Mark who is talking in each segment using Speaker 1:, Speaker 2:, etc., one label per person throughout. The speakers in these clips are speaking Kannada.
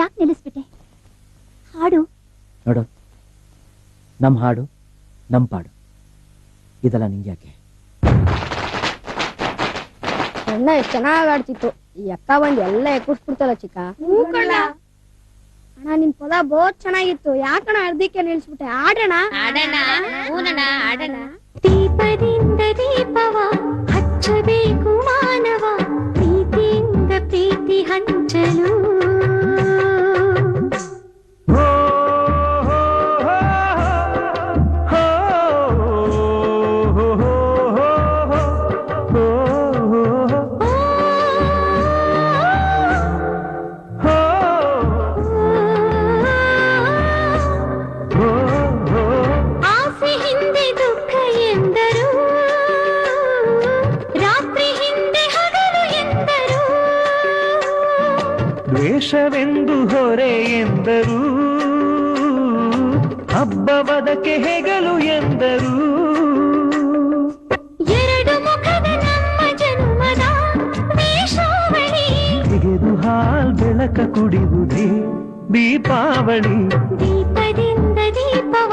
Speaker 1: ಯಾಕೆ ನಿಲ್ಲಿಸ್ಬಿಟ್ಟೆ? ಹಾಡು.
Speaker 2: ನೋಡು ನಮ್ಮ ಹಾಡು ನಮ್ಮ ಪಾಡು. ಇದೆಲ್ಲ ನಿಂಗೆ ಯಾಕೆ?
Speaker 3: ಅಣ್ಣ ಎಷ್ಟ್ ಚೆನ್ನಾಗ್ ಆಡ್ತಿತ್ತು ಈ ಅಕ್ಕ ಬಂದ್ ಎಲ್ಲ ಎಕ್ಕುಸ್ಬಿಡ್ತಲ್ಲ ಚಿಕ್ಕ. ಅಣ್ಣ ನಿನ್ ಪದ ಬಹುತ್ ಚೆನ್ನಾಗಿತ್ತು. ಯಾಕಣ ಅರ್ಧಕ್ಕೆ ನಿಲ್ಸ್ಬಿಟ್ಟೆ? ಆಡೋಣ
Speaker 4: ಆಡೋಣ ಹೂನಣ್ಣ ಆಡೋಣ
Speaker 1: ದೀಪದಿಂದ ದೀಪವ ಹಚ್ಚಬೇಕು ಮಾನವ. ಪ್ರೀತಿಯಿಂದ ಪ್ರೀತಿ ಹಂಚಲು.
Speaker 5: ದ್ವೇಷವೆಂದು ಹೊರೆ ಎಂದರು. ಹಬ್ಬವದಕ್ಕೆ ಹೆಗಲು ಎಂದರು.
Speaker 1: ಎರಡು ಮುಖದ ನಮ್ಮ ಜನ್ಮದ
Speaker 5: ತೆಗೆದು ಹಾಲ್ ಬೆಳಕ ಕುಡಿದುದೇ ದೀಪಾವಳಿ.
Speaker 1: ದೀಪದಿಂದ ದೀಪವ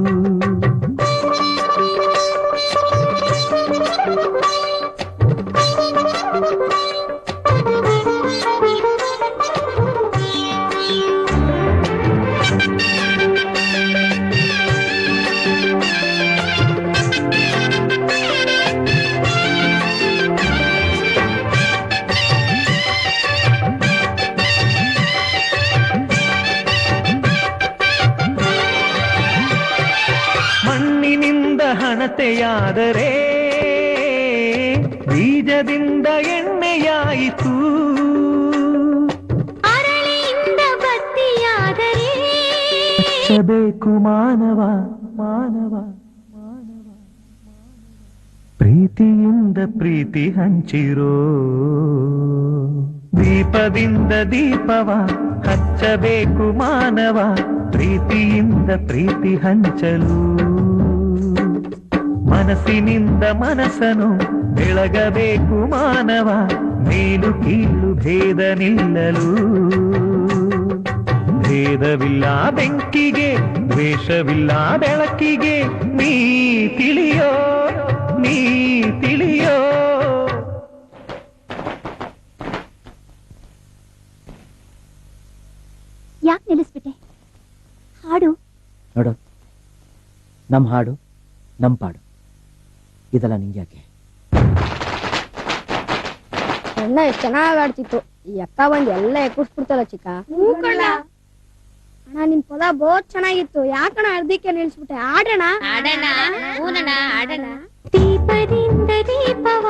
Speaker 5: ಹಣತೆಯಾದರೆ ಬೀಜದಿಂದ ಎಣ್ಣೆಯಾಯಿತು.
Speaker 1: ಅರಳಿಯಿಂದ ಬತ್ತಿಯಾದರೆ
Speaker 5: ಹಚ್ಚಬೇಕು ಮಾನವ ಮಾನವ ಮಾನವ. ಪ್ರೀತಿಯಿಂದ ಪ್ರೀತಿ ಹಂಚಿರೋ. ದೀಪದಿಂದ ದೀಪವ ಹಚ್ಚಬೇಕು ಮಾನವ ಪ್ರೀತಿಯಿಂದ ಪ್ರೀತಿ ಹಂಚಲು. ಮನಸ್ಸಿನಿಂದ ಮನಸ್ಸನು ಬೆಳಗಬೇಕು ಮಾನವ ಮೇಲು ಕೀಳು ಭೇದ ನಿಲ್ಲಲು ಭೇದವಿಲ್ಲ ಬೆಂಕಿಗೆ ದ್ವೇಷವಿಲ್ಲ ಬೆಳಕಿಗೆ ನೀ ತಿಳಿಯೋ ನೀ ತಿಳಿಯೋ.
Speaker 1: ಯಾಕೆ ನಿಲ್ಲಿಸ್ಬಿಟ್ಟೆ? ಹಾಡು.
Speaker 2: ನೋಡು ನಮ್ಮ ಹಾಡು ನಮ್ಮ ಪಾಡು. ಇದೆಲ್ಲ ನಿಂಗ್ಯಾಕೆ
Speaker 3: ಅಣ್ಣ ಎಷ್ಟು ಚೆನ್ನಾಗಿ ಆಡ್ತಿತ್ತು. ಈ ಅಕ್ಕ ಬಂದು ಎಲ್ಲ ಎಕ್ಕುಸ್ಬಿಡ್ತಲ್ಲ ಚಿಕ್ಕ. ಅಣ್ಣ ನಿನ್ ಪದ ಬಹುತ್ ಚೆನ್ನಾಗಿತ್ತು. ಯಾಕಣ ಅರ್ಧಕ್ಕೆ ನಿಲ್ಸ್ಬಿಟ್ಟೆ? ಆಡೋಣ.
Speaker 4: ಆಡೋಣ. ಆಡೋಣ. ದೀಪದಿಂದ ದೀಪವ